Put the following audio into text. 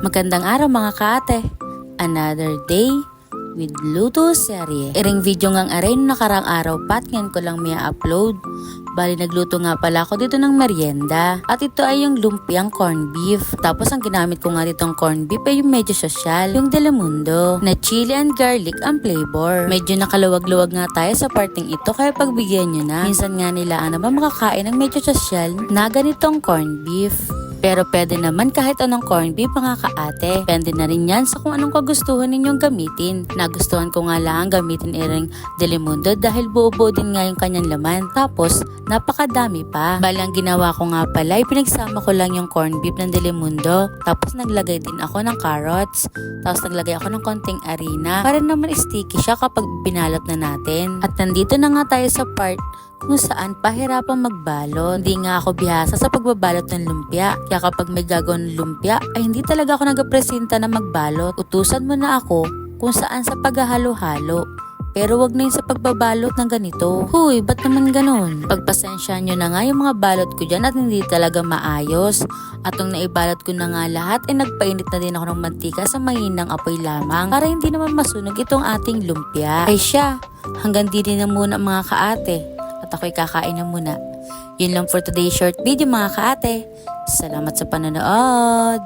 Magandang araw mga kaate. Another day with Luto Serye. Iring video ngang aray nung nakarang araw pat ngayon ko lang may upload. Bali nagluto nga pala ako dito ng merienda. At ito ay yung lumpiang corn beef. Tapos ang ginamit ko nga ditong corn beef ay yung medyo sosyal, yung Delamundo, na chili and garlic ang flavor. Medyo nakaluwag-luwag nga tayo sa parting ito kaya pagbigyan nyo na. Minsan nga nila ano ba makakain ng medyo sosyal na ganitong corn beef. Pero pwede naman kahit anong corn beef mga kaate. Pwede na rin yan sa kung anong kagustuhan ninyong gamitin. Nagustuhan ko nga lang gamitin iring Delimundo dahil buo-buo din nga yung kanyang laman. Tapos, napakadami pa. Bali ang ginawa ko nga pala ay pinagsama ko lang yung corn beef ng Delimundo. Tapos naglagay din ako ng carrots. Tapos naglagay ako ng konting harina para naman sticky siya kapag binalot na natin. At nandito na nga tayo sa part kung saan pahirapang magbalot. Hindi nga ako bihasa sa pagbabalot ng lumpia. Kaya kapag may gagawin ng lumpia, ay hindi talaga ako nagapresenta na magbalot. Utusan mo na ako kung saan sa paghahalo-halo. Pero wag na yun sa pagbabalot ng ganito. Huy, ba't naman ganun? Pagpasensya nyo na nga yung mga balot ko dyan at hindi talaga maayos. At nung naibalot ko na nga lahat, ay nagpainit na din ako ng mantika sa mahinang apoy lamang para hindi naman masunog itong ating lumpia. Ay siya, hanggang dito na muna mga kaate at ako'y kakain na muna. Yun lang for today's short video mga kaate. Salamat sa panonood!